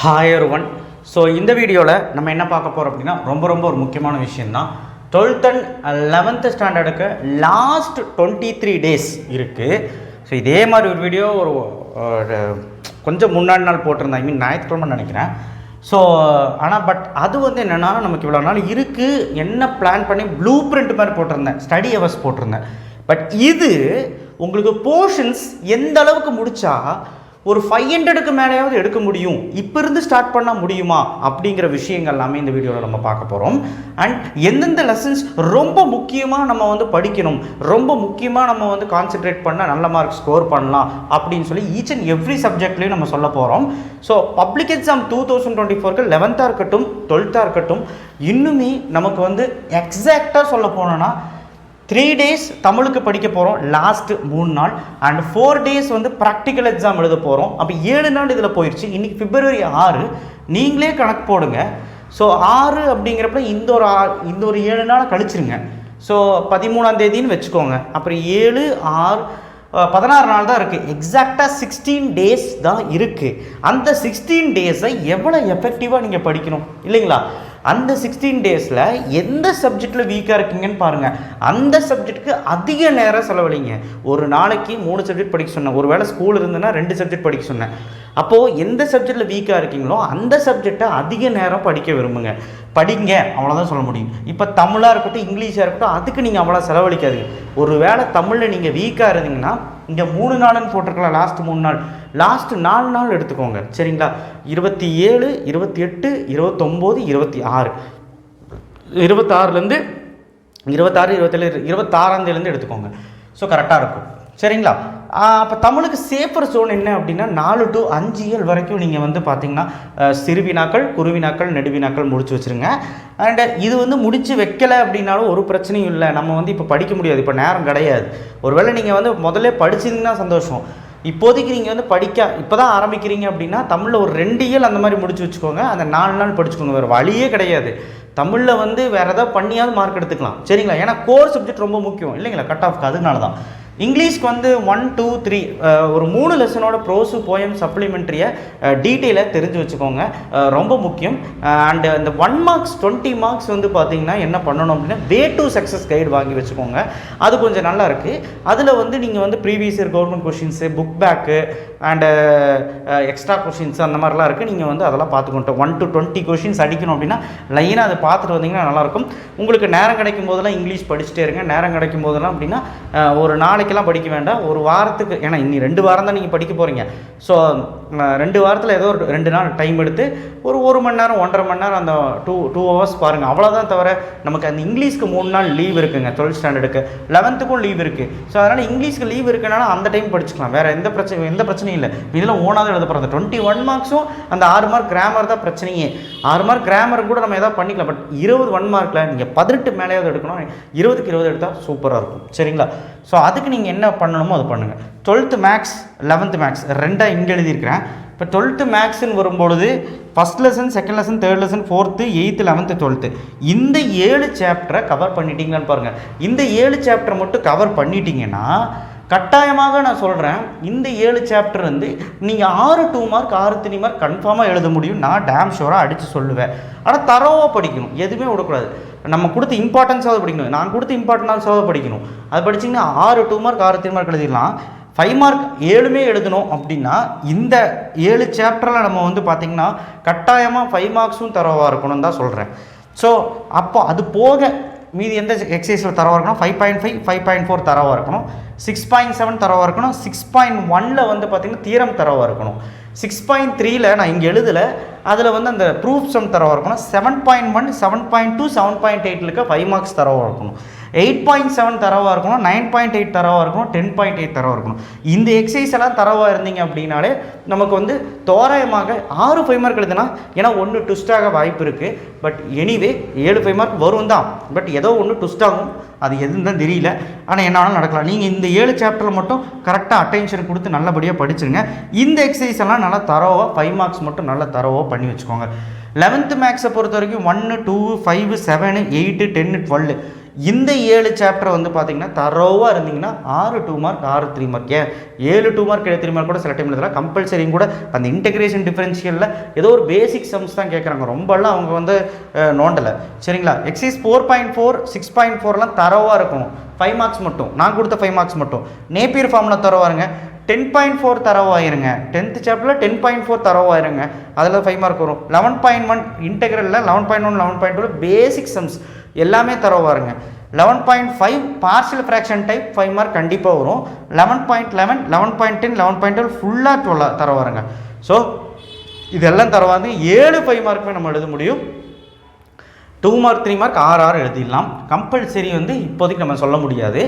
Hi one so இந்த வீடியோவில் நம்ம என்ன பார்க்க போகிறோம் அப்படின்னா ரொம்ப ரொம்ப ஒரு முக்கியமான விஷயந்தான் டுவெல்த் அண்ட் லெவன்த்து ஸ்டாண்டர்டுக்கு லாஸ்ட் டுவெண்ட்டி த்ரீ டேஸ் இருக்குது ஸோ இதே மாதிரி ஒரு வீடியோ ஒரு கொஞ்சம் முன்னாடி நாள் போட்டிருந்தேன். ஐ மீன் ஞாயிற்றுக்கிழமை நினைக்கிறேன். ஸோ ஆனால் பட் அது வந்து என்னென்னா நமக்கு இவ்வளோ நாள் இருக்குது என்ன பிளான் பண்ணி ப்ளூ பிரிண்ட் மாதிரி போட்டிருந்தேன். ஸ்டடி ஹவர்ஸ் போட்டிருந்தேன். பட் இது உங்களுக்கு போர்ஷன்ஸ் எந்த அளவுக்கு முடித்தா ஒரு ஃபைவ் ஹண்ட்ரடுக்கு மேலேயாவது எடுக்க முடியும். இப்போ இருந்து ஸ்டார்ட் பண்ண முடியுமா? அப்படிங்கிற விஷயங்கள் எல்லாமே இந்த வீடியோவில் நம்ம பார்க்க போகிறோம் அண்ட் எந்தெந்த லெசன்ஸ் ரொம்ப முக்கியமாக நம்ம வந்து படிக்கணும்? ரொம்ப முக்கியமாக நம்ம வந்து கான்சென்ட்ரேட் பண்ணால் நல்ல மார்க் ஸ்கோர் பண்ணலாம் அப்படின்னு சொல்லி ஈச் அண்ட் எவ்ரி சப்ஜெக்ட்லேயும் நம்ம சொல்ல போகிறோம் so public exam two thousand twenty ஃபோருக்கு லெவன்த்தாக இருக்கட்டும் டுவெல்த்தாக இருக்கட்டும் இன்னுமே நமக்கு வந்து எக்ஸாக்டாக சொல்ல போனோன்னா த்ரீ டேஸ் தமிழுக்கு படிக்க போகிறோம் லாஸ்ட் மூணு நாள். அண்ட் ஃபோர் டேஸ் வந்து ப்ராக்டிக்கல் எக்ஸாம் எழுத போகிறோம் அப்போ ஏழு நாள் இதில் போயிடுச்சு இன்றைக்கி பிப்ரவரி ஆறு. நீங்களே கணக்கு போடுங்க. ஸோ ஆறு அப்படிங்கிறப்ப இந்த ஒரு ஆ இந்த ஒரு ஏழு நாள் கழிச்சிருங்க. ஸோ பதிமூணாம் தேதின்னு வச்சுக்கோங்க. அப்புறம் ஏழு ஆறு பதினாறு நாள் தான் இருக்குது எக்ஸாக்டாக சிக்ஸ்டீன் டேஸ் தான் இருக்குது அந்த சிக்ஸ்டீன் டேஸை எவ்வளோ எஃபெக்டிவாக நீங்கள் படிக்கணும்? இல்லைங்களா? அந்த சிக்ஸ்டீன் டேஸில் எந்த சப்ஜெக்டில் வீக்காக இருக்கீங்கன்னு பாருங்கள் அந்த சப்ஜெக்ட்டுக்கு அதிக நேரம் செலவழிங்க. ஒரு நாளைக்கு மூணு சப்ஜெக்ட் படிக்க சொன்னேன். ஒரு வேளை ஸ்கூல் இருந்ததுன்னா ரெண்டு சப்ஜெக்ட் படிக்க சொன்னேன். அப்போது எந்த சப்ஜெக்டில் வீக்காக இருக்கீங்களோ அந்த சப்ஜெக்டை அதிக நேரம் படிக்க விரும்புங்க. படிங்க. அவ்வளோதான் சொல்ல முடியும். இப்போ தமிழாக இருக்கட்டும் இங்கிலீஷாக இருக்கட்டும் அதுக்கு நீங்கள் அவ்வளோ செலவழிக்காது ஒரு வேளை தமிழில் நீங்கள் வீக்காக இருந்தீங்கன்னா இங்கே மூணு நாளுன்னு போட்டிருக்கலாம் லாஸ்ட் மூணு நாள். லாஸ்ட் நாலு நாள் எடுத்துக்கோங்க. சரிங்களா? இருபத்தி ஏழு இருபத்தி எட்டு இருபத்தொம்போது இருபத்தி ஆறு இருபத்தாறுலேருந்து இருபத்தாறு இருபத்தேழு இருபத்தாறாந்தேதிலேருந்து எடுத்துக்கோங்க. ஸோ கரெக்டாக இருக்கும். சரிங்களா? அப்போ தமிழுக்கு சேஃபர் ஜோன் என்ன அப்படின்னா நாலு டு அஞ்சு இயல் வரைக்கும் நீங்கள் வந்து பார்த்தீங்கன்னா சிறுவினாக்கள் குருவினாக்கள் நெடுவினாக்கள் முடிச்சு வச்சுருங்க. அண்டு இது வந்து முடிச்சு வைக்கலை அப்படின்னாலும் ஒரு பிரச்சனையும் இல்லை. நம்ம வந்து இப்போ படிக்க முடியாது. இப்போ நேரம் கிடையாது. ஒருவேளை நீங்கள் வந்து முதல்ல படிச்சிங்கன்னா சந்தோஷம். இப்போதைக்கு நீங்கள் வந்து படிக்க இப்போ தான் ஆரம்பிக்கிறீங்க அப்படின்னா தமிழில் ஒரு ரெண்டு இயல் அந்த மாதிரி முடிச்சு வச்சுக்கோங்க. அந்த நாலு நாள் படிச்சுக்கோங்க. வேறு வழியே கிடையாது. தமிழில் வந்து வேறு ஏதாவது பண்ணியாவது மார்க் எடுத்துக்கலாம். சரிங்களா? ஏன்னா கோர் சப்ஜெக்ட் ரொம்ப முக்கியம். இல்லைங்களா? கட் ஆஃப்க்கு அதனால தான் இங்கிலீஷ்க்கு வந்து ஒன் டூ த்ரீ ஒரு மூணு லெசனோட ப்ரோஸு போயம் சப்ளிமெண்ட்ரியை டீட்டெயிலாக தெரிஞ்சு வச்சுக்கோங்க. ரொம்ப முக்கியம். அண்டு அந்த ஒன் மார்க்ஸ் டுவெண்ட்டி மார்க்ஸ் வந்து பார்த்தீங்கன்னா என்ன பண்ணணும் அப்படின்னா வே டு சக்ஸஸ் கைடு வாங்கி வச்சுக்கோங்க. அது கொஞ்சம் நல்லா இருக்குது அதில் வந்து நீங்கள் வந்து previous year government questions book back and extra questions அந்த மாதிரிலாம் இருக்குது நீங்கள் வந்து அதெல்லாம் பார்த்துக்கோங்க ஒன் டு டுவெண்ட்டி கொஷின்ஸ் அடிக்கணும் அப்படின்னா லைனாக அதை பார்த்துட்டு வந்தீங்கன்னா நல்லாயிருக்கும். உங்களுக்கு நேரம் கிடைக்கும் போதெல்லாம் இங்கிலீஷ் படிச்சுட்டே இருங்க. நேரம் கிடைக்கும் போதெல்லாம் அப்படின்னா ஒரு நாளைக்கெல்லாம் படிக்க வேண்டாம். ஒரு வாரத்துக்கு ஏன்னா இன்னி ரெண்டு வாரம் தான் நீங்கள் படிக்க போகிறீங்க ஸோ ரெண்டு வாரத்தில் ஏதோ ஒரு ரெண்டு நாள் டைம் எடுத்து ஒரு ஒரு மணி நேரம் ஒன்றரை மணி நேரம் அந்த டூ டூ ஹவர்ஸ் பாருங்கள் அவ்வளோதான் தவிர நமக்கு அந்த இங்கிலீஷ்க்கு மூணு நாள் லீவ் இருக்குங்க. டுவெல்த் ஸ்டாண்டர்டுக்கு லெவன்த்துக்கும் லீவ் இருக்குது ஸோ அதனால் இங்கிலீஷ்க்கு லீவ் இருக்கனால அந்த டைம் படிச்சுக்கலாம். வேறு எந்த பிரச்சனை எந்த பிரச்சனையும் இல்லை. இதில் ஓனாக எழுத போகிறது டுவெண்ட்டி ஒன் மார்க்ஸும் அந்த ஆறு மார்க் கிராமர் தான் பிரச்சனையே. ஆறு மார்க் கிராமர் கூட நம்ம எதாவது பண்ணிக்கலாம் பட் இருபது ஒன் மார்க்கில் நீங்கள் பதினெட்டு மேலேயாவது எடுக்கணும். இருபதுக்கு இருபது எடுத்தால் சூப்பராக இருக்கும். சரிங்களா? ஸோ அதுக்கு நீங்கள் என்ன பண்ணணுமோ அது பண்ணுங்கள் டுவெல்த்து மேக்ஸ் லெவன்த்து மேக்ஸ் ரெண்டாக இங்கே எழுதியிருக்கிறேன். இப்போ டுவெல்த்து மேக்ஸ்ன்னு வரும்பொழுது first lesson second lesson third lesson fourth eighth eleventh twelfth இந்த ஏழு சாப்டரை கவர் பண்ணிட்டீங்களான்னு பாருங்கள் இந்த ஏழு சாப்டர் மட்டும் கவர் பண்ணிட்டீங்கன்னா கட்டாயமாக நான் சொல்கிறேன் இந்த ஏழு சாப்டர் வந்து நீங்கள் ஆறு டூ மார்க் ஆறு த்ரீ மார்க் கன்ஃபார்மாக எழுத முடியும் நான் டேம் ஷோராக அடித்து சொல்லுவேன். ஆனால் தரோவாக படிக்கணும். எதுவுமே விடக்கூடாது. நம்ம கொடுத்த இம்பார்ட்டன்ஸாவது படிக்கணும். நான் கொடுத்த இம்பார்ட்டன்ஸாவது படிக்கணும். அது படிச்சிங்கன்னா ஆறு டூ மார்க் ஆறு த்ரீ மார்க் எழுதிடலாம். ஃபைவ் மார்க் ஏழுமே எழுதணும் அப்படின்னா இந்த ஏழு சாப்டரில் நம்ம வந்து பார்த்திங்கன்னா கட்டாயமாக ஃபைவ் மார்க்ஸும் தரவாக இருக்கணும் தான் சொல்கிறேன் ஸோ அப்போ அது போக மீதி எந்த எக்ஸசைஸில் தரவாக இருக்கணும்? Five point five five point four தரவாக இருக்கணும். சிக்ஸ் பாயிண்ட் செவன் தரவாக இருக்கணும். சிக்ஸ் பாயிண்ட் ஒனில் வந்து பார்த்திங்கன்னா தீரம் தரவாக இருக்கணும். சிக்ஸ் பாயிண்ட் த்ரீயில் நான் இங்கே எழுதலை. அதில் வந்து அந்த ப்ரூஃப் சம் தரவாக இருக்கணும். Seven point one seven point two seven point எயிட்டில் இருக்க ஃபைவ் மார்க்ஸ் தரவாக இருக்கணும். எயிட் பாயிண்ட் செவன் தரவாக இருக்கணும் நைன் பாயிண்ட் எயிட் தரவாக இருக்கணும் டென் பாயிண்ட் எயிட் தரவாக இருக்கணும். இந்த எக்ஸசைஸ் எல்லாம் தரவாக இருந்தீங்க அப்படின்னாலே நமக்கு வந்து தோராயமாக ஆறு ஃபைவ் மார்க் எழுதுனா ஏன்னா ஒன்று ட்விஸ்டாக வாய்ப்பு இருக்குது பட் எனிவே ஏழு ஃபைவ் மார்க் வரும் தான். பட் ஏதோ ஒன்று ட்விஸ்ட் ஆகும். அது எதுன்னு தான் தெரியல. ஆனால் என்ன வேணாலும் நடக்கலாம். நீங்கள் இந்த ஏழு சாப்டரில் மட்டும் கரெக்டாக அட்டென்ஷன் கொடுத்து நல்லபடியாக படிச்சிருங்க. இந்த எக்ஸசைஸ் எல்லாம் நல்லா தரவாக ஃபைவ் மார்க்ஸ் மட்டும் நல்லா தரவாக பண்ணி வச்சுக்கோங்க. லெவன்த்து மேக்ஸை பொறுத்த வரைக்கும் ஒன்று two five seven eight ten twelve இந்த ஏழு சாப்டர் வந்து பார்த்தீங்கன்னா தரோவாக இருந்தீங்கன்னா ஆறு டூ மார்க் ஆறு த்ரீ மார்க் ஏன்? ஏழு டூ மார்க் ஏழு த்ரீ மார்க் கூட சில டைம் எழுதலாம் கம்பல்சரியும் கூட அந்த இன்டெகிரேஷன் டிஃபரன்ஷியலில் ஏதோ ஒரு பேசிக் சம்ஸ் தான் கேட்குறாங்க ரொம்பலாம் அவங்க வந்து நோண்டலை. சரிங்களா? Exercise four point four six point ஃபோர்லாம் தரோவாக இருக்கும் ஃபைவ் மார்க்ஸ் மட்டும். நான் கொடுத்த ஃபைவ் மார்க்ஸ் மட்டும். நேப்பியர் ஃபார்மில் தரோவாருங்க டென் பாயிண்ட் ஃபோர் தரவாயிருங்க. டென்த்து சாப்டரில் டென் பாயிண்ட் ஃபோர் தரவாயிருங்க. அதில் ஃபைவ் மார்க் வரும். Eleven point one இன்டெகிரலில் eleven point one eleven point two basic sums எல்லாமே தரவாருங்க. Eleven point five partial fraction type five mark கண்டிப்பாக வரும். Eleven point eleven eleven point ten eleven point twelve ஃபுல்லாக twelve தரவாருங்க. So இதெல்லாம் தரவாது. ஏழு five மார்க்குமே நம்ம எழுத முடியும். டூ மார்க் த்ரீ மார்க் ஆறு ஆறு எழுதிடலாம். கம்பல்சரி வந்து இப்போதைக்கு நம்ம சொல்ல முடியாது.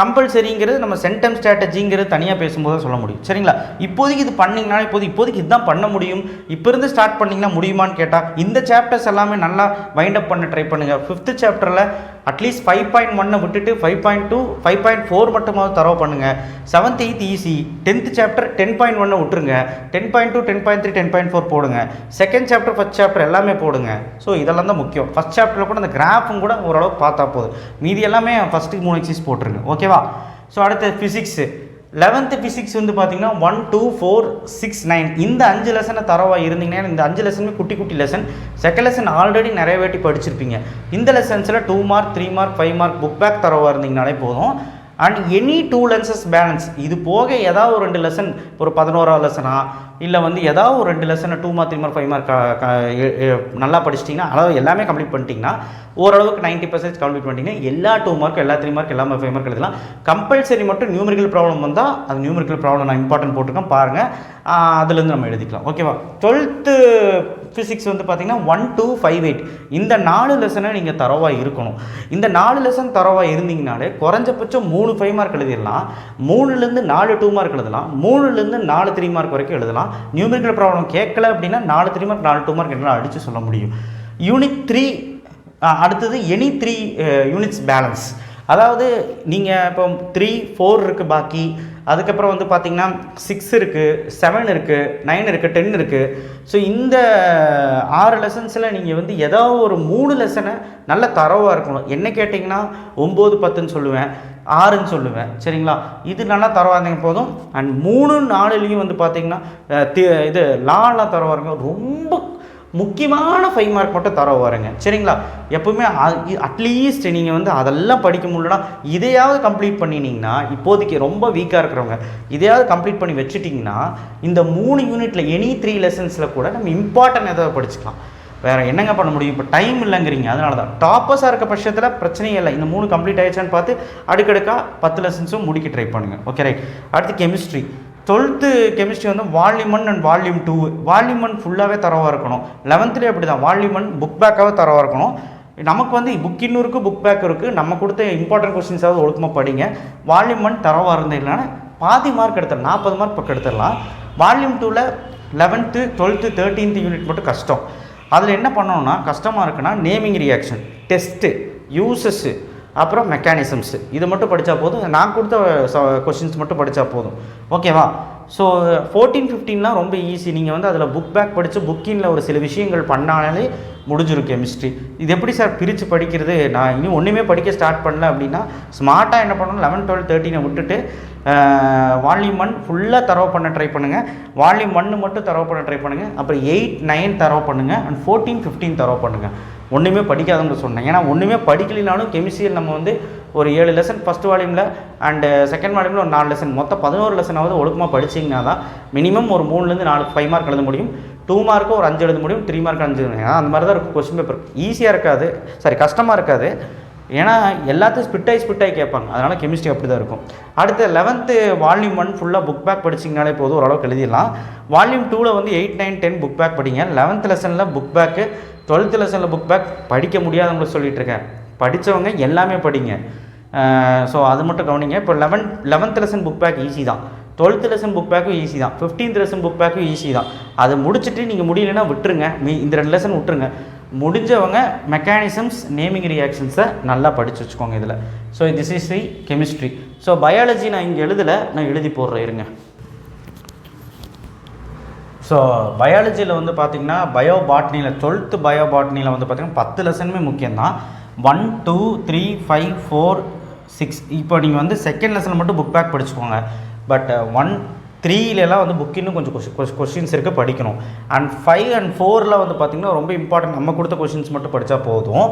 கம்பல்சரிங்கிறது நம்ம சென்டம் ஸ்ட்ராட்டஜிங்கிறது தனியாக பேசும்போது தான் சொல்ல முடியும். சரிங்களா? இப்போதைக்கு இது பண்ணிங்கன்னா இப்போது இப்போதைக்கு இதுதான் பண்ண முடியும். இப்போ இருந்து ஸ்டார்ட் பண்ணிங்கன்னா முடியுமான்னு கேட்டால் இந்த சாப்டர்ஸ் எல்லாமே நல்லா வைண்ட் அப் பண்ண ட்ரை பண்ணுங்கள் ஃபிஃப்த்து சாப்டரில் அட்லீஸ்ட் ஃபைவ் பாயிண்ட் ஒன்னை விட்டுட்டு five point two five point four மட்டுமாவது தரவு பண்ணுங்கள் seventh eighth easy tenth chapter ten point ஒன்னை விட்டுருங்க. Ten point two ten point three ten point four போடுங்க. செகண்ட் சாப்டர் ஃபஸ்ட் சாப்டர் எல்லாமே போடுங்க. ஸோ இதெல்லாம் தான் முக்கியம். ஃபஸ்ட் சாப்டரில் கூட அந்த கிராஃபும் கூட ஓரளவுக்கு பார்த்தா போதும். மீதி எல்லாமே ஃபஸ்ட்டுக்கு மூணு எக்ஸைஸ் போட்டுருங்க. ஓகேவா ஸோ அடுத்து ஃபிசிக்ஸு லெவன்த்து ஃபிசிக்ஸ் வந்து பார்த்தீங்கன்னா one two four six nine இந்த அஞ்சு லெசனை தரவாக இருந்தீங்கன்னா இந்த அஞ்சு லெசனுமே குட்டி குட்டி லெசன் செகண்ட் லெசன் ஆல்ரெடி நிறைய வாட்டி படிச்சிருப்பீங்க. இந்த லெசன்ஸில் two mark three mark five mark book back தரவாக இருந்தீங்கனாலே போதும். And any two lessons balance இது போக ஏதாவது ஒரு ரெண்டு லெசன் ஒரு பதினோராவது லெசனா இல்லை வந்து ஏதாவது ஒரு ரெண்டு லெசனை two mark three mark five mark நல்லா படிச்சிட்டிங்கன்னா அதாவது எல்லாமே கம்ப்ளீட் பண்ணிட்டீங்கன்னா ஓரளவுக்கு நைன்ட்டி பர்சன்ட் கம்ப்ளீட் பண்ணிட்டீங்கன்னா எல்லா டூ மார்க் எல்லா த்ரீ மார்க் எல்லாமே ஃபைவ் மார்க் எழுதலாம். கம்பல்சரி மட்டும் நியூமரிக்கல் ப்ராப்ளம் வந்தால் அது நியூமரிக்கல் ப்ராப்ளம் நான் இம்பார்ட்டன்ட் போட்டிருக்கேன் பாருங்கள் அதுலேருந்து நம்ம எழுதிக்கலாம். ஓகேவா டுவெல்த்து ஃபிசிக்ஸ் வந்து பார்த்தீங்கன்னா ஒன் டூ ஃபைவ் எயிட் இந்த நாலு லெசனை நீங்கள் தரவாக இருக்கணும். இந்த நாலு லெசன் தரவாக இருந்தீங்கனாலே குறைஞ்சபட்சம் மூணு ஃபைவ் மார்க் எழுதிடலாம். மூணுலேருந்து நாலு டூ மார்க் எழுதலாம். மூணுலேருந்து நாலு த்ரீ மார்க் வரைக்கும் எழுதலாம். நியூமரிக்கல் ப்ராப்ளம் கேட்கல அப்படின்னா நாலு த்ரீ மார்க் நாலு டூ மார்க் என்னால் அடித்து சொல்ல முடியும். யூனிட் த்ரீ அடுத்தது எனி த்ரீ யூனிட்ஸ் பேலன்ஸ் அதாவது நீங்கள் இப்போ த்ரீ ஃபோர் இருக்குது பாக்கி. அதுக்கப்புறம் வந்து பார்த்திங்கன்னா சிக்ஸ் இருக்குது செவன் இருக்குது நைன் இருக்குது டென் இருக்குது ஸோ இந்த ஆறு லெசன்ஸில் நீங்கள் வந்து ஏதாவது ஒரு மூணு லெசனை நல்ல தரவாக இருக்கணும். என்ன கேட்டிங்கன்னா ஒம்பது பத்துன்னு சொல்லுவேன். ஆறுன்னு சொல்லுவேன். சரிங்களா? இது நல்லா தரவாதீங்க போதும். அண்ட் மூணு நாலுலேயும் வந்து பார்த்தீங்கன்னா தி- இது லாலாம் தரவாருங்க. ரொம்ப முக்கியமான ஃபைவ் மார்க் மட்டும் தர வரேங்க சரிங்களா? எப்பவுமே அட்லீஸ்ட் நீங்கள் வந்து அதெல்லாம் படிக்க முடியலனா இதையாவது கம்ப்ளீட் பண்ணினீங்கன்னா இப்போதைக்கு ரொம்ப வீக்காக இருக்கிறவங்க இதையாவது கம்ப்ளீட் பண்ணி வச்சுட்டிங்கன்னா இந்த மூணு யூனிட்டில் எனி த்ரீ லெசன்ஸில் கூட நம்ம இம்பார்ட்டன்ட் ஏதாவது படிச்சுக்கலாம். வேறு என்னங்க பண்ண முடியும்? இப்போ டைம் இல்லைங்கிறீங்க. அதனால தான் டாப்பர்ஸாக இருக்க பட்சத்தில் பிரச்சனையே இல்லை. இந்த மூணு கம்ப்ளீட் ஆயிடுச்சான்னு பார்த்து அடுக்கடுக்காக பத்து லெசன்ஸும் முடிக்க ட்ரை பண்ணுங்கள் ஓகே ரைட் அடுத்து கெமிஸ்ட்ரி டுவெல்த்து கெமிஸ்ட்ரி வந்து volume one and volume two volume one ஃபுல்லாகவே தரவாக இருக்கணும். லெவன்த்துலேயே அப்படி தான் வால்யூம் ஒன் புக் பேக்காகவே தரவாக இருக்கணும். நமக்கு வந்து புக் இன்னும் இருக்குது புக் பேக் இருக்குது நம்ம கொடுத்த இம்பார்ட்டன்ட் கொஸ்டின்ஸாவது ஒழுக்கமாக படிங்க. வால்யூம் ஒன் தரவாக இருந்ததுனால பாதி மார்க் எடுத்துடலாம். நாற்பது மார்க் பக்கம் எடுத்துடலாம். வால்யூம் டூவில் லெவன்த்து டுவெல்த்து தேர்ட்டீன்த் யூனிட் மட்டும் கஷ்டம். அதில் என்ன பண்ணணும்னா கஷ்டமாக இருக்குன்னா நேமிங் ரியாக்ஷன் டெஸ்ட்டு யூசஸ்ஸு அப்புறம் மெக்கானிசம்ஸு இது மட்டும் படித்தா போதும். நான் கொடுத்த கொஷின்ஸ் மட்டும் படித்தா போதும். ஓகேவா ஸோ ஃபோர்டீன் ஃபிஃப்டீன்லாம் ரொம்ப ஈஸி நீங்கள் வந்து அதில் புக் பேக் படித்து புக்கினில் ஒரு சில விஷயங்கள் பண்ணாலே முடிஞ்சிரும் கெமிஸ்ட்ரி இது எப்படி சார் பிரித்து படிக்கிறது? நான் இன்னும் ஒன்றுமே படிக்க ஸ்டார்ட் பண்ணல அப்படின்னா ஸ்மார்ட்டாக என்ன பண்ணணும்? லெவன் டுவெல் தேர்ட்டினை விட்டுட்டு வால்யூம் ஒன் ஃபுல்லாக தரவு பண்ண ட்ரை பண்ணுங்கள் வால்யூம் ஒன்று மட்டும் தரவு பண்ண ட்ரை பண்ணுங்கள் அப்புறம் எயிட் நைன் தரவு பண்ணுங்கள் அண்ட் ஃபோர்டீன் ஃபிஃப்டீன் தரவு பண்ணுங்கள் ஒன்றுமே படிக்காதவங்க சொன்னேன். ஏன்னா ஒன்றுமே படிக்கலினாலும் கெமிஸ்ட்ரியில் நம்ம வந்து ஒரு ஏழு லெசன் ஃபஸ்ட் வால்யூமில் அண்டு செகண்ட் வால்யூமில் ஒரு நாலு லெசன் மொத்தம் பதினோரு லெசனாவது ஒழுக்கமாக படிச்சிங்கன்னா தான் மினிமம் ஒரு மூணுலேருந்து நாலு ஃபைவ் மார்க் எழுத முடியும். டூ மார்க்கு ஒரு அஞ்சு எழுத முடியும் த்ரீ மார்க் அஞ்சு அந்த மாதிரி தான் இருக்கும் கொஸ்டின் பேப்பர் ஈஸியாக இருக்காது. சாரி கஷ்டமாக இருக்காது. ஏன்னா எல்லாத்தையும் ஸ்பிட்டாகி ஸ்பிட்டாகி கேட்பாங்க. அதனால் கெமிஸ்ட்ரி அப்படி தான் இருக்கும். அடுத்து லெவன்த்து வால்யூம் ஒன் ஃபுல்லாக புக் பேக் படிச்சிங்கனாலே போதும் ஓரளவுக்கு எழுதிடலாம். வால்யூம் டூவில் வந்து eight nine ten book back படிங்க. லெவன்த் லெசனில் புக் பேக்கு டுவெல்த் லெசனில் புக் பேக் படிக்க முடியாதவங்களுக்கு சொல்லிட்டு இருக்கேன். படித்தவங்க எல்லாமே படிங்க. ஸோ அது மட்டும் கவனிங்க. இப்போ eleven eleventh lesson book back easy தான். டுவெல்த் லெசன் புக் பேக்கும் ஈஸி தான். ஃபிஃப்டீன்த் லெசன் புக் பேக்கும் ஈஸி தான். அதை முடிச்சுட்டு நீங்கள் முடியலன்னா விட்டுருங்க. மீ இந்த ரெண்டு லெசன் விட்டுருங்க. முடிஞ்சவங்க மெக்கானிசம்ஸ் நேமிங் ரியாக்ஷன்ஸை நல்லா படித்து வச்சுக்கோங்க இதில். So this is the chemistry so biology நான் இங்கே எழுதலை நான் எழுதி போடுறேன் இருங்க. ஸோ பயாலஜியில் வந்து பார்த்தீங்கன்னா பயோ பாட்னியில் டுவெல்த்து பயோ பாட்னியில் வந்து பார்த்தீங்கன்னா பத்து லெசனுமே முக்கியம்தான். One two three five four six இப்போ நீங்கள் வந்து செகண்ட் லெசனில் மட்டும் புக் பேக் படிச்சுக்கோங்க. பட் ஒன் த்ரீலலாம் வந்து புக் இன்னும் கொஞ்சம் கொஷின்ஸ் இருக்குது படிக்கணும். அண்ட் ஃபைவ் அண்ட் ஃபோரில் வந்து பார்த்திங்கன்னா ரொம்ப இம்பார்ட்டன்ட் நம்ம கொடுத்த கொஷின்ஸ் மட்டும் படித்தா போதும்.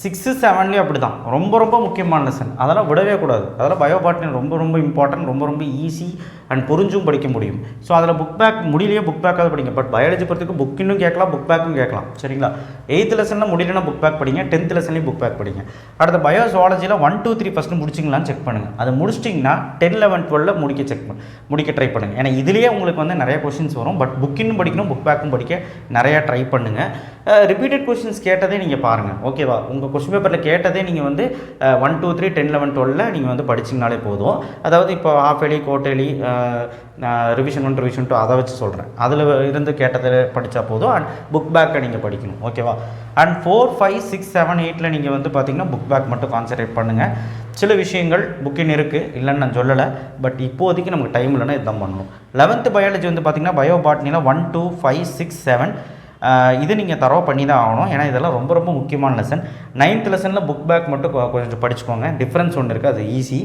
சிக்ஸு செவன்லேயும் அப்படி தான் ரொம்ப ரொம்ப முக்கியமான லெசன் அதெல்லாம் விடவே கூடாது. அதெல்லாம் பயோபாட்னி ரொம்ப ரொம்ப இம்பார்ட்டன்ட் ரொம்ப ரொம்ப ஈஸி அண்ட் புரிஞ்சும் படிக்க முடியும். ஸோ அதில் புக் பேக் முடியலையே புக் பேக்காவது படிங்க. பட் பயாலஜி பொறுத்துக்கு புக் இன்னும் கேட்கலாம் புக் பேக்கும் கேட்கலாம். சரிங்களா? எயித்து லெசனில் முடியலன்னா புக் பேக் படிங்க. டென்த் லெசன்லேயும் புக் பேக் படிங்க. அடுத்த பயோ ஜுவாலஜியில் ஒன் டூ த்ரீ ஃபஸ்ட்டு முடிச்சிங்களான்னு செக் பண்ணுங்கள் அதை முடிச்சிட்டிங்கன்னா டென் லெவன் டுவெலில் முடிக்க செக் பண்ணு முடிக்க ட்ரை பண்ணுங்கள் ஏன்னா இதுலேயே உங்களுக்கு வந்து நிறைய கொஷின்ஸ் வரும். பட் புக்கின்னும் படிக்கணும் புக் பேக்கும் படிக்க நிறையா ட்ரை பண்ணுங்கள் ரிப்பீட்டட் கொஷின்ஸ் கேட்டதே நீங்கள் பாருங்கள் ஓகேவா உங்கள் கொஸ்டின் பேப்பரில் கேட்டதே நீங்கள் வந்து one two three ten eleven டுவெல்ல நீங்கள் வந்து படிச்சிங்கனாலே போதும். அதாவது இப்போ half yearly quarterly revision one revision two அதை வச்சு சொல்கிறேன் அதில் இருந்து கேட்டதில் படித்தா போதும். அண்ட் புக் பேக்கை நீங்கள் படிக்கணும். ஓகேவா and four five six seven எயிட்டில் நீங்கள் வந்து பார்த்தீங்கன்னா புக் பேக் மட்டும் கான்சன்ட்ரேட் பண்ணுங்கள் சில விஷயங்கள் புக்கின் இருக்குது இல்லைன்னு நான் சொல்லலை. பட் இப்போதைக்கு நமக்கு டைம் இல்லைன்னா இதுதான் பண்ணணும். லெவன்த்து பயாலஜி வந்து பார்த்திங்கன்னா bio பாட்னியில் one two five six seven இது நீங்கள் தரவா பண்ணி தான் ஆகணும். ஏன்னா இதெல்லாம் ரொம்ப ரொம்ப முக்கியமான லெசன் நைன்த் லெசனில் புக் பேக் மட்டும் கொஞ்சம் படிச்சுக்கோங்க. டிஃப்ரென்ஸ் ஒன்று இருக்குது அது ஈஸி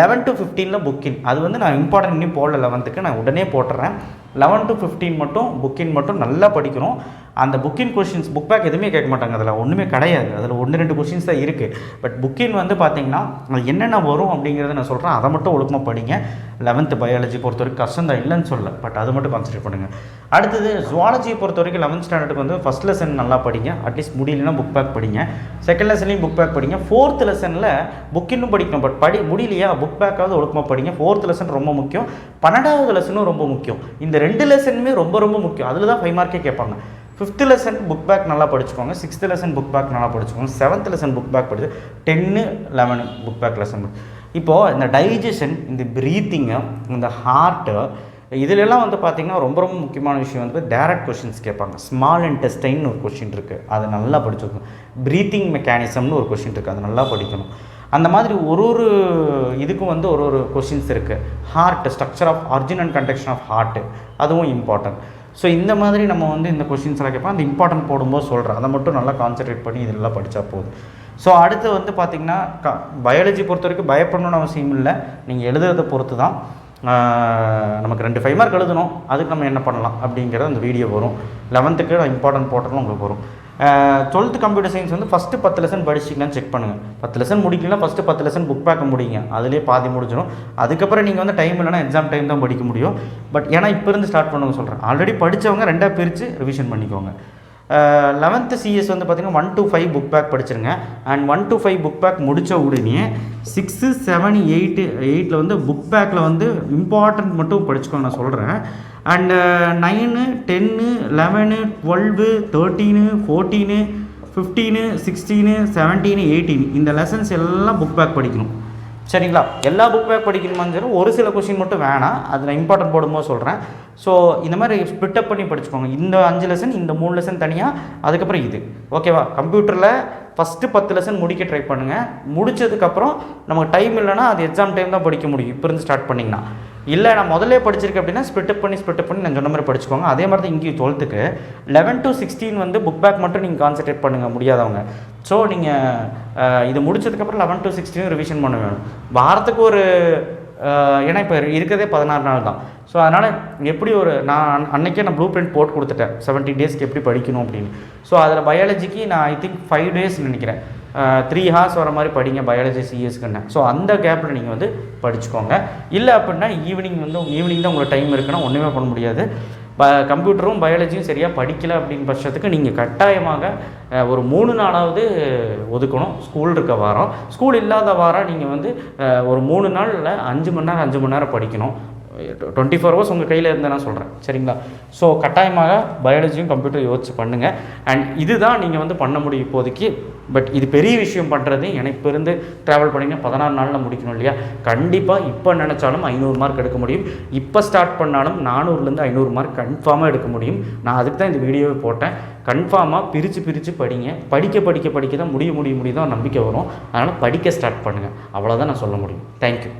லெவன் டு ஃபிஃப்டீனில் புக்கின் அது வந்து நான் இம்பார்ட்டன்ட் இன்னும் போடல லெவன்த்துக்கு நான் உடனே போட்டுறேன். லெவன் டு ஃபிஃப்டீன் மட்டும் புக்கின் மட்டும் நல்லா படிக்கிறோம் அந்த புக்கின் கொஷின்ஸ் புக் பேக் எதுவுமே கேட்க மாட்டாங்க. அதில் ஒன்றுமே கிடையாது. அதில் ஒன்று ரெண்டு கொஷின்ஸ் தான் இருக்குது பட் புக்கின் வந்து பார்த்தீங்கன்னா அது என்னென்ன வரும் அப்படிங்கிறத நான் சொல்கிறேன் அதை மட்டும் ஒழுக்கமாக படிங்க. லெவன்த்து பயாலஜி பொறுத்த வரைக்கும் கஷ்டம் தான் இல்லைன்னு சொல்ல பட் அது மட்டும் கான்சன்ட்ரேட் பண்ணுங்கள் அடுத்தது ஜுவாலஜியை பொறுத்த வரைக்கும் லெவன்த் ஸ்டாண்டர்டுக்கு வந்து ஃபஸ்ட் லெசன் நல்லா படிங்க. அட்லீஸ்ட் முடியலன்னா புக் பேக் படிங்க. செகண்ட் லெசன்லையும் புக் பேக் படிங்க. ஃபோர்த் லெசனில் புக்கின்னும் படிக்கணும். பட் படி முடியலையா? புக் பேக்காவது ஒழுக்கமாக படிங்க. ஃபோர்த் லெசன் ரொம்ப முக்கியம். பன்னெண்டாவது லெசனும் ரொம்ப முக்கியம். இந்த ரெண்டு லெசனுமே ரொம்ப ரொம்ப முக்கியம். அதில் தான் ஃபைவ் மார்க்கே கேட்பாங்க. ஃபிஃப்த்து லெசன் புக் பேக் நல்லா படிச்சுக்கோங்க. சிக்ஸ்த்து லெசன் புக் பேக் நல்லா படிச்சுக்கோங்க. செவன்த் லெசன் புக் பேக் படிச்சு ten eleven book back lesson இப்போது இந்த டைஜஷன் இந்த ப்ரீத்திங்கு இந்த ஹார்ட்டு இதுலெல்லாம் வந்து பார்த்திங்கன்னா ரொம்ப ரொம்ப முக்கியமான விஷயம் வந்து டேரக்ட் கொஷின்ஸ் கேட்பாங்க. ஸ்மால் இன்டெஸ்டைன் ஒரு கொஷின் இருக்குது அதை நல்லா படிச்சுக்கணும். ப்ரீத்திங் மெக்கானிசம்னு ஒரு கொஷின் இருக்குது அதை நல்லா படிக்கணும். அந்த மாதிரி ஒரு ஒரு இதுக்கும் வந்து ஒரு ஒரு கொஷின்ஸ் இருக்குது heart structure of origin and conduction of heart அதுவும் இம்பார்ட்டன்ட் ஸோ இந்த மாதிரி நம்ம வந்து இந்த கொஷின்ஸ்லாம் கேட்போம். அந்த இம்பார்ட்டன்ட் போடும்போது சொல்கிறேன் அதை மட்டும் நல்லா கான்சென்ட்ரேட் பண்ணி இதெல்லாம் படித்தா போதும். ஸோ அடுத்து வந்து பார்த்திங்கன்னா க பயாலஜி பொறுத்த வரைக்கும் பயப்படணும்னு அவசியம் இல்லை. நீங்கள் எழுதுறதை பொறுத்து தான் நமக்கு ரெண்டு ஃபைவ் மார்க் எழுதணும். அதுக்கு நம்ம என்ன பண்ணலாம் அப்படிங்கிறது அந்த வீடியோ வரும். லெவன்த்துக்கு இம்பார்ட்டன்ட் போட்டலும் உங்களுக்கு வரும். டுவெல்த்து கம்ப்யூட்டர் சயின்ஸ் வந்து ஃபஸ்ட்டு பத்து லெசன் படிச்சிக்கலாம்னு செக் பண்ணுங்கள் பத்து லெசன் முடிக்கலன்னா ஃபஸ்ட்டு பத்து லெசன் புக் பேக்க முடியுங்க அதிலே பாதி முடிஞ்சிடும். அதுக்கப்புறம் நீங்கள் வந்து டைம் இல்லைனா எக்ஸாம் டைம் தான் படிக்க முடியும். பட் ஏன்னா இப்போ இருந்து ஸ்டார்ட் பண்ணுங்க சொல்கிறேன் ஆல்ரெடி படித்தவங்க ரெண்டாக பிரித்து ரிவிஷன் பண்ணிக்கோங்க. லெவன்த்து சிஎஸ் வந்து பார்த்தீங்கன்னா one two five book back படிச்சிருங்க. And one two five book back முடித்த உடனே சிக்ஸு செவன் எயிட்டு எயிட்டில் வந்து புக் பேக்கில் வந்து இம்பார்ட்டன்ட் மட்டும் படிச்சுக்கோங்க நான் சொல்கிறேன் and nine ten eleven twelve thirteen fourteen fifteen sixteen seventeen eighteen இந்த லெசன்ஸ் எல்லாம் புக் பேக் படிக்கணும். சரிங்களா? எல்லா புக் பேக் படிக்கணுமான்னு சரி ஒரு சில கொஷின் மட்டும் வேணாம். அது நான் இம்பார்ட்டன்ட் போடும்போது சொல்கிறேன் ஸோ இந்த மாதிரி ஸ்பிட்டப் பண்ணி படிச்சுக்கோங்க. இந்த அஞ்சு லெசன் இந்த மூணு லெசன் தனியாக அதுக்கப்புறம் இது. ஓகேவா கம்ப்யூட்டரில் ஃபஸ்ட்டு பத்து லெசன் முடிக்க ட்ரை பண்ணுங்கள் முடிச்சதுக்கப்புறம் நமக்கு டைம் இல்லைன்னா அது எக்ஸாம் டைம் தான் படிக்க முடியும். இப்போ இருந்து ஸ்டார்ட் பண்ணிங்கன்னா. இல்லை நான் முதல்ல படிச்சிருக்கேன் அப்படின்னா ஸ்பிட்டப் பண்ணி ஸ்பிட்டப் பண்ணி நான் சொன்ன மாதிரி படிச்சுக்கோங்க. அதே மாதிரி தான் இங்கேயும் டுவெல்த்துக்கு லெவன் டு சிக்ஸ்டீன் வந்து புக் பேக் மட்டும் நீங்கள் கான்சன்ட்ரேட் பண்ணுங்கள் முடியாதவங்க. ஸோ நீங்கள் இது முடிச்சதுக்கப்புறம் லெவன் டு சிக்ஸ்டீன் ரிவிஷன் பண்ண வேணும். வாரத்துக்கு ஒரு ஏன்னா இப்போ இருக்கிறதே பதினாறு நாள் தான். ஸோ அதனால் எப்படி ஒரு நான் அன்றைக்கே அன்னைக்கே நான் ப்ளூ பிரிண்ட் போட்டு கொடுத்துட்டேன். 70 டேஸ்க்கு எப்படி படிக்கணும் அப்படின்னு. ஸோ அதில் பயாலஜிக்கு நான் ஐ திங்க் ஃபைவ் டேஸ் நினைக்கிறேன். த்ரீ ஹார்ஸ் வர மாதிரி படிங்க பயாலஜி சிஎஸ்க்குன்னு ஸோ அந்த கேப்பில் நீங்கள் வந்து படிச்சுக்கோங்க. இல்லை அப்படின்னா ஈவினிங் வந்து ஈவினிங் தான் உங்களுக்கு டைம் இருக்குன்னா ஒன்றுமே பண்ண முடியாது. ப கம்ப்யூட்டரும் பயாலஜியும் சரியாக படிக்கல அப்படின்னு பட்சத்துக்கு நீங்கள் கட்டாயமாக ஒரு மூணு நாளாவது ஒதுக்கணும் ஸ்கூல் இருக்க வாரம். ஸ்கூல் இல்லாத வாரம் நீங்கள் வந்து ஒரு மூணு நாளில் அஞ்சு மணி நேரம் அஞ்சு மணி நேரம் படிக்கணும். டுவெண்ட்டி ஃபோர் ஹவர்ஸ் உங்கள் கையில் இருந்தால் நான் சொல்கிறேன் சரிங்களா? ஸோ கட்டாயமாக பயாலஜியும் கம்ப்யூட்டர் யோசிச்சு பண்ணுங்கள் அண்ட் இதுதான் நீங்கள் வந்து பண்ண முடியும் இப்போதைக்கு. பட் இது பெரிய விஷயம் பண்ணுறது எனக்கு இருந்து ட்ராவல் பண்ணிங்கன்னா பதினாறு நாளில் முடிக்கணும் இல்லையா? கண்டிப்பாக இப்போ நினச்சாலும் ஐநூறு மார்க் எடுக்க முடியும். இப்போ ஸ்டார்ட் பண்ணாலும் நானூறுலேருந்து ஐநூறு மார்க் கன்ஃபார்மாக எடுக்க முடியும். நான் அதுக்கு தான் இந்த வீடியோவை போட்டேன். கன்ஃபார்மாக பிரித்து பிரித்து படிங்க. படிக்க படிக்க படிக்க தான் முடிய முடிய முடியும் தான் நம்பிக்கை வரும். அதனால் படிக்க ஸ்டார்ட் பண்ணுங்கள் அவ்வளோதான் நான் சொல்ல முடியும். தேங்க்யூ